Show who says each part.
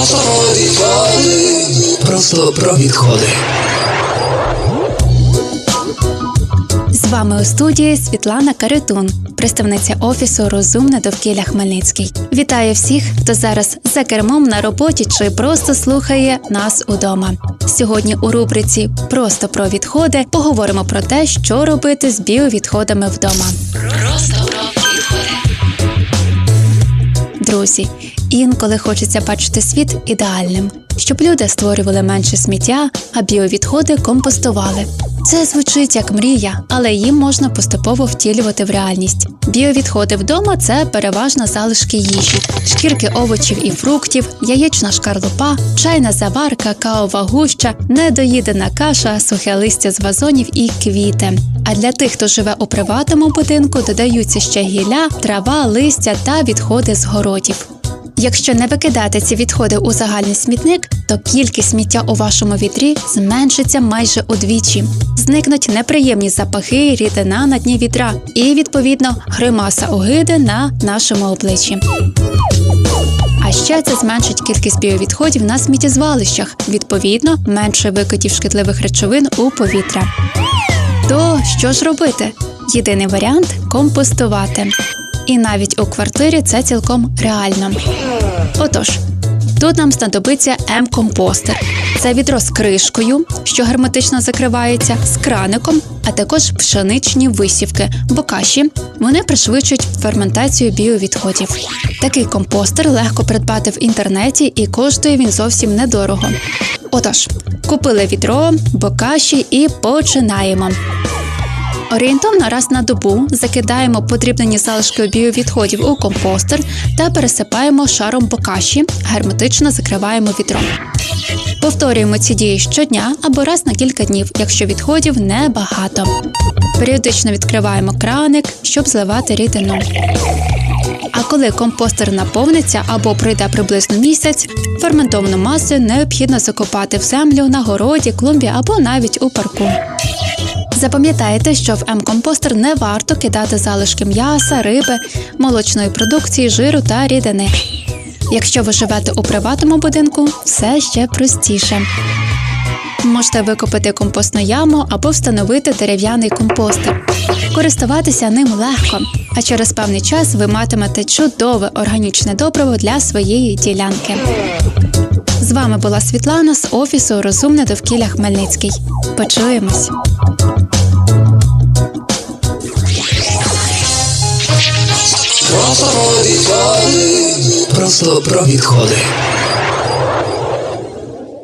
Speaker 1: Просто про відходи. Просто про відходи.
Speaker 2: З вами у студії Світлана Каритун, представниця офісу Розумне довкілля Хмельницький. Вітаю всіх, хто зараз за кермом на роботі чи просто слухає нас удома. Сьогодні у рубриці Просто про відходи поговоримо про те, що робити з біовідходами вдома. Просто про відходи. Друзі, інколи хочеться бачити світ ідеальним, щоб люди створювали менше сміття, а біовідходи компостували. Це звучить як мрія, але їм можна поступово втілювати в реальність. Біовідходи вдома це переважно залишки їжі, шкірки овочів і фруктів, яєчна шкарлупа, чайна заварка, кавова гуща, недоїдена каша, сухе листя з вазонів і квіти. А для тих, хто живе у приватному будинку, додаються ще гілля, трава, листя та відходи з городів. Якщо не викидати ці відходи у загальний смітник, то кількість сміття у вашому вітрі зменшиться майже удвічі. Зникнуть неприємні запахи, рідина на дні вітра і, відповідно, гримаса огиди на нашому обличчі. А ще це зменшить кількість біовідходів на сміттєзвалищах, відповідно, менше викидів шкідливих речовин у повітря. То що ж робити? Єдиний варіант компостувати. І навіть у квартирі це цілком реально. Отож, тут нам знадобиться М-компостер. Це відро з кришкою, що герметично закривається, з краником, а також пшеничні висівки, бо каші вони пришвидшують ферментацію біовідходів. Такий компостер легко придбати в інтернеті і коштує він зовсім недорого. Отож, купили відро, бокаші і починаємо. Орієнтовно раз на добу закидаємо подрібнені залишки біовідходів у компостер та пересипаємо шаром бокаші, герметично закриваємо відро. Повторюємо ці дії щодня або раз на кілька днів, якщо відходів небагато. Періодично відкриваємо краник, щоб зливати рідину. А коли компостер наповниться або пройде приблизно місяць, ферментовану масу необхідно закопати в землю на городі, клумбі або навіть у парку. Запам'ятайте, що в М-компостер не варто кидати залишки м'яса, риби, молочної продукції, жиру та рідини. Якщо ви живете у приватному будинку, все ще простіше. Можете викопати компостну яму або встановити дерев'яний компостер. Користуватися ним легко, а через певний час ви матимете чудове органічне добриво для своєї ділянки. З вами була Світлана з офісу Розумне довкілля Хмельницький. Почуємось!
Speaker 1: Просто про відходи. Просто про відходи.